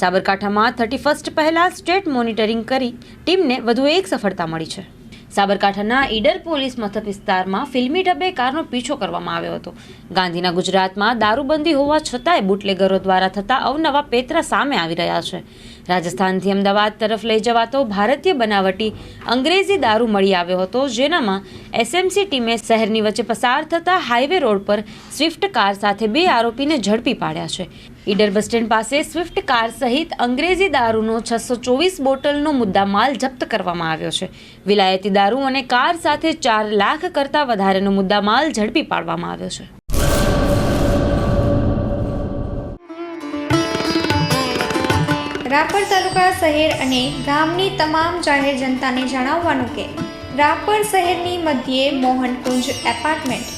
સાબરકાંઠામાં thirty first પહેલાં state monitoring કરી ટીમને વધુ એક સફળતા મળી છે. સાબરકાંઠાના ઈડર પોલીસ મથક વિસ્તારમાં ફિલ્મી ઢબે કારનો પીછો કરવામાં આવ્યો હતો. ગાંધીના ગુજરાતમાં દારૂબંધી હોવા છતાંય બુટલેગરો દ્વારા થતા અવનવા પેતરા સામે આવી રહ્યા છે. રાજસ્થાનથી અમદાવાદ તરફ લઈ જવાતો ભારતીય બનાવટી અંગ્રેજી દારૂ મળી આવ્યો હતો, જેનામાં એસએમસી ટીમે શહેરની વચ્ચે પસાર થતા હાઈવે રોડ પર સ્વિફ્ટ કાર સાથે બે આરોપીને ઝડપી પાડ્યા છે. ઈડર બસ સ્ટેન્ડ પાસે સ્વિફ્ટ કાર સહિત અંગ્રેજી દારૂનો છસો ચોવીસ બોટલનો મુદ્દા માલ જપ્ત કરવામાં આવ્યો છે. વિલાયતી દારૂ અને કાર સાથે ચાર લાખ કરતાં વધારેનો મુદ્દા માલ ઝડપી પાડવામાં આવ્યો છે. રાપર તાલુકા શહેર અને ગામની તમામ જાહેર જનતાને જણાવવાનું કે રાપર શહેરની મધ્યે મોહનકુંજ એપાર્ટમેન્ટ